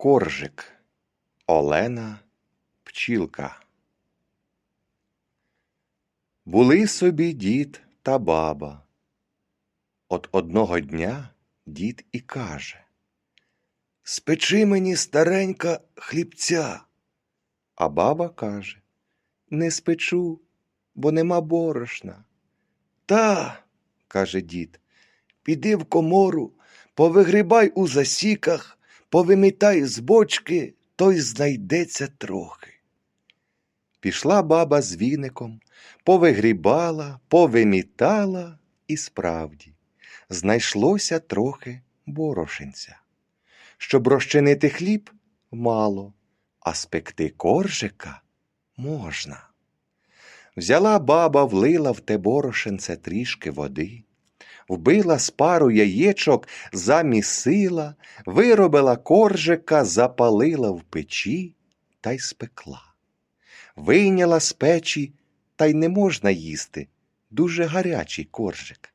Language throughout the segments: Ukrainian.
Коржик Олена Пчілка. Були собі дід та баба. От одного дня дід і каже Спечи мені старенька хлібця. А баба каже Не спечу, бо нема борошна. Та, каже дід, піди в комору, повигрібай у засіках, повимітай з бочки, то й знайдеться трохи. Пішла баба з віником, повигрібала, повимітала, і справді знайшлося трохи борошенця. Щоб розчинити хліб мало, а спекти коржика можна. Взяла баба, влила в те борошенце трішки води, вбила з пару яєчок, замісила, виробила коржика, запалила в печі та й спекла. Вийняла з печі, та й не можна їсти, дуже гарячий коржик.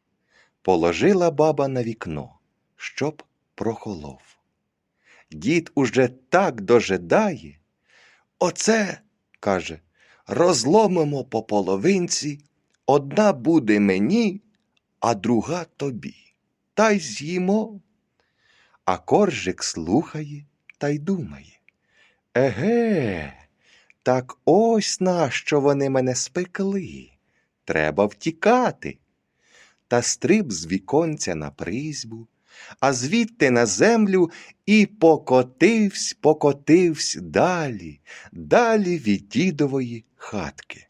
Положила баба на вікно, щоб прохолов. Дід уже так дожидає. Оце, каже, розломимо по половинці, одна буде мені, а друга тобі. Та й з'їмо. А коржик слухає та й думає. Еге, так ось нащо вони мене спекли. Треба втікати. Та стриб з віконця на призьбу, а звідти на землю і покотивсь, покотивсь далі, далі від дідової хатки.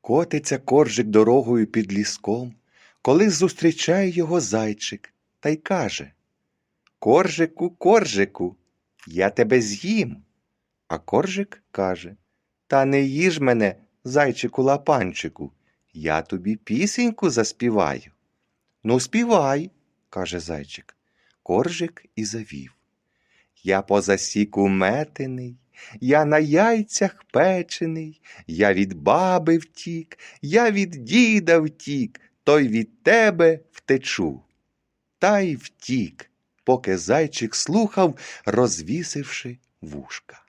Котиться коржик дорогою під ліском, коли зустрічає його зайчик та й каже Коржику, коржику, я тебе з'їм. А коржик каже Та не їж мене, зайчику лапанчику, я тобі пісеньку заспіваю. Ну, співай, каже зайчик. Коржик і завів. Я по засіку метений, я на яйцях печений, я від баби втік, я від діда втік, той від тебе втечу. Та й втік, поки зайчик слухав, розвісивши вушка.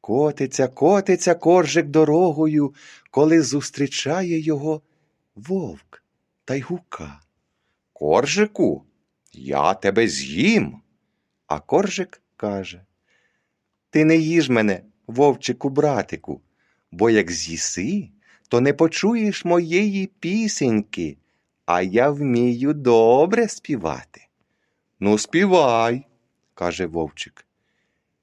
Котиться, котиться коржик дорогою, коли зустрічає його вовк та й гука. Коржику, я тебе з'їм. А коржик каже Ти не їж мене, вовчику братику, бо як з'їси, то не почуєш моєї пісеньки, а я вмію добре співати. Ну, співай, каже вовчик.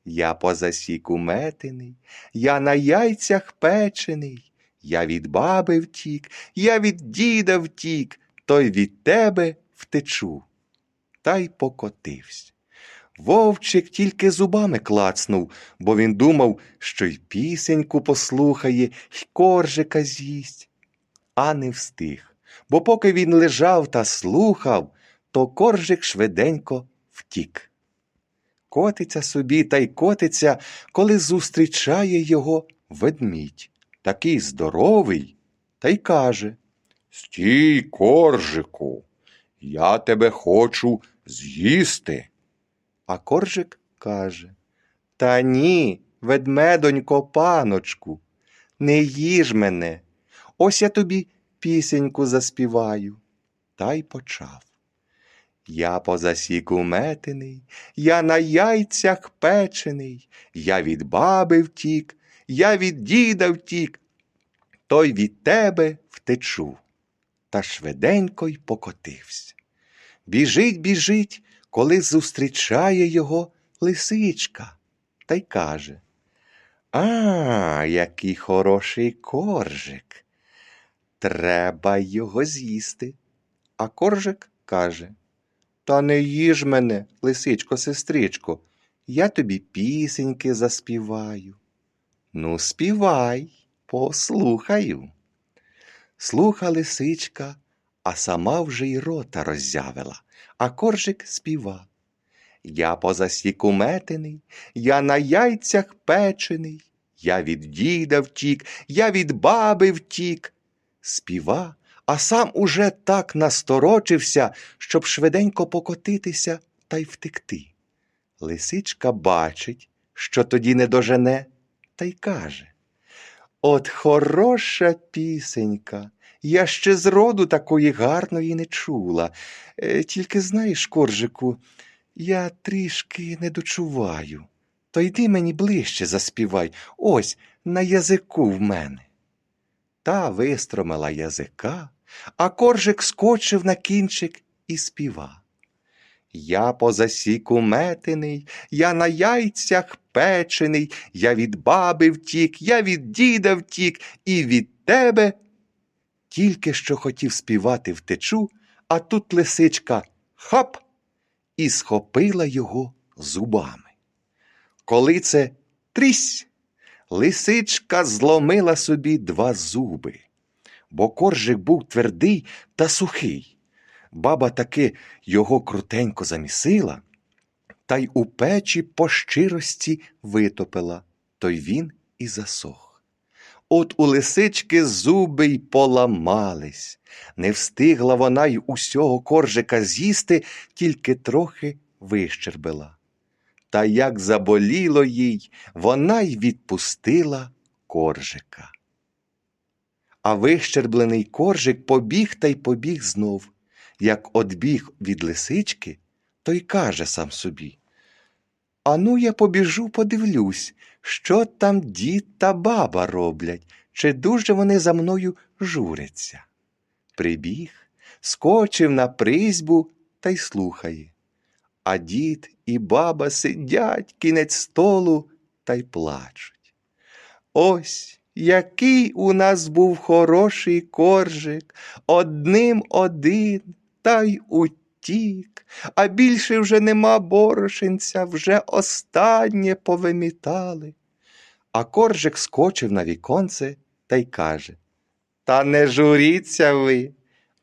Я по засіку метений, я на яйцях печений, я від баби втік, я від діда втік, той від тебе втечу. Та й покотився. Вовчик тільки зубами клацнув, бо він думав, що й пісеньку послухає, й коржика з'їсть. А не встиг, бо поки він лежав та слухав, то коржик швиденько втік. Котиться собі та й котиться, коли зустрічає його ведмідь, такий здоровий, та й каже Стій, коржику, я тебе хочу з'їсти. А коржик каже Та ні, ведмедонько, паночку, не їж мене. Ось я тобі пісеньку заспіваю. Та й почав. Я по засіку метений, я на яйцях печений, я від баби втік, я від діда втік, той від тебе втечу. Та швиденько й покотився. Біжить, біжить, коли зустрічає його лисичка, та й каже А, який хороший коржик. Треба його з'їсти. А коржик каже Та не їж мене, лисичко, сестричко, я тобі пісеньки заспіваю. Ну, співай, послухаю. Слуха лисичка, а сама вже й рота роззявила, а коржик співа. Я по засіку метений, я на яйцях печений, я від діда втік, я від баби втік. Співа, а сам уже так насторочився, щоб швиденько покотитися та й втекти. Лисичка бачить, що тоді не дожене, та й каже От хороша пісенька, я ще зроду такої гарної не чула. Е, Тільки знаєш, коржику, я трішки не дочуваю. То йди мені ближче заспівай, ось на язику в мене. Та вистромила язика, а коржик скочив на кінчик і співа. Я по засіку метений, я на яйцях печений, я від баби втік, я від діда втік, і від тебе. Тільки що хотів співати втечу, а тут лисичка хап і схопила його зубами. Коли це трісь, лисичка зломила собі два зуби, бо коржик був твердий та сухий. Баба таки його крутенько замісила, та й у печі по щирості витопила, то й він і засох. От у лисички зуби й поламались. Не встигла вона й усього коржика з'їсти, тільки трохи вищербила. Та як заболіло їй, вона й відпустила коржика. А вищерблений коржик побіг та й побіг знов. Як одбіг від лисички, то й каже сам собі. Ану, я побіжу, подивлюсь, що там дід та баба роблять, чи дуже вони за мною журяться. Прибіг, скочив на призьбу та й слухає. А дід і баба сидять кінець столу та й плачуть. Ось який у нас був хороший коржик, одним один, та й утік, а більше вже нема борошенця, вже останнє повимітали. А коржик скочив на віконце та й каже Та не журіться ви.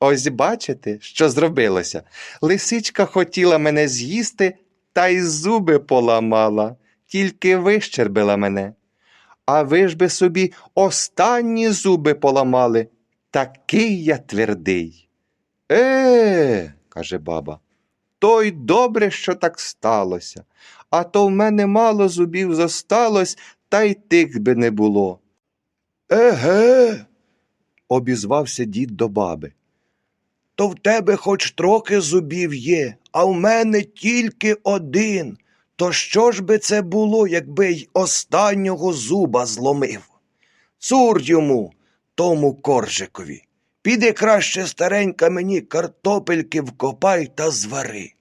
Ось бачите, що зробилося. Лисичка хотіла мене з'їсти, та й зуби поламала, тільки вищербила мене. А ви ж би собі останні зуби поламали. Такий я твердий. Е, каже баба, то й добре, що так сталося, а то в мене мало зубів зосталось, та й тих би не було. Еге, обізвався дід до баби. То в тебе хоч трохи зубів є, а в мене тільки один. То що ж би це було, якби й останнього зуба зломив? Цур йому, тому коржикові. Піди краще старенька мені картопельки вкопай та звари.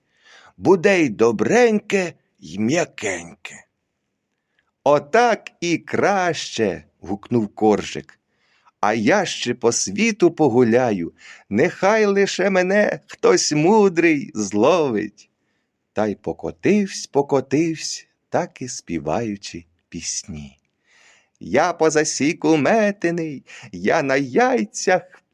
Буде й добреньке, й м'якеньке. Отак і краще. гукнув коржик. А я ще по світу погуляю, нехай лише мене хтось мудрий зловить. Та й покотивсь, покотивсь, так і співаючи пісні. Я по засіку метений, я на яйцях